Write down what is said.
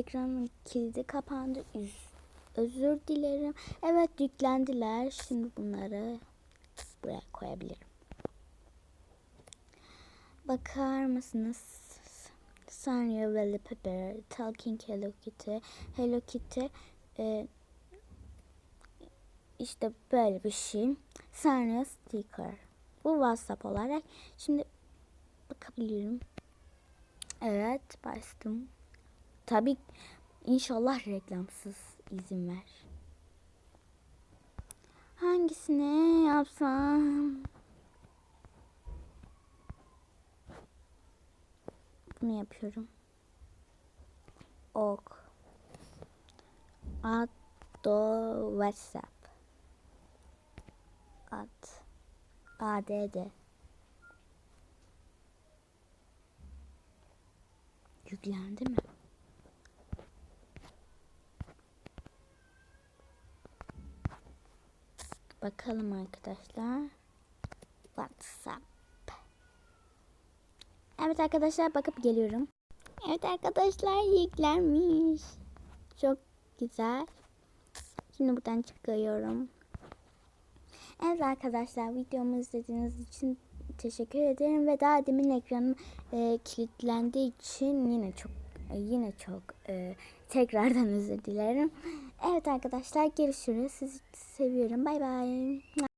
ekranın kilidi kapandı. Üz- Özür dilerim. Evet yüklendiler. Şimdi bunları buraya koyabilirim. Bakar mısınız? Sanrio ve Pepper, Talking Hello Kitty, Hello Kitty, e, işte böyle bir şey. Sanrio Sticker. Bu WhatsApp olarak. Şimdi bakabilirim. Evet bastım. Tabii inşallah reklamsız izin ver. Hangisini yapsam? Bunu yapıyorum. Ok. Add do WhatsApp. Add. ADD. Yüklendi mi? Bakalım arkadaşlar. WhatsApp. Evet arkadaşlar bakıp geliyorum. Evet arkadaşlar yüklenmiş. Çok güzel. Şimdi buradan çıkıyorum. Evet arkadaşlar videomu izlediğiniz için teşekkür ederim ve daha demin ekranım e, kilitlendiği için yine çok e, yine çok e, tekrardan özür dilerim. Evet arkadaşlar görüşürüz. Sizi seviyorum. Bay bay.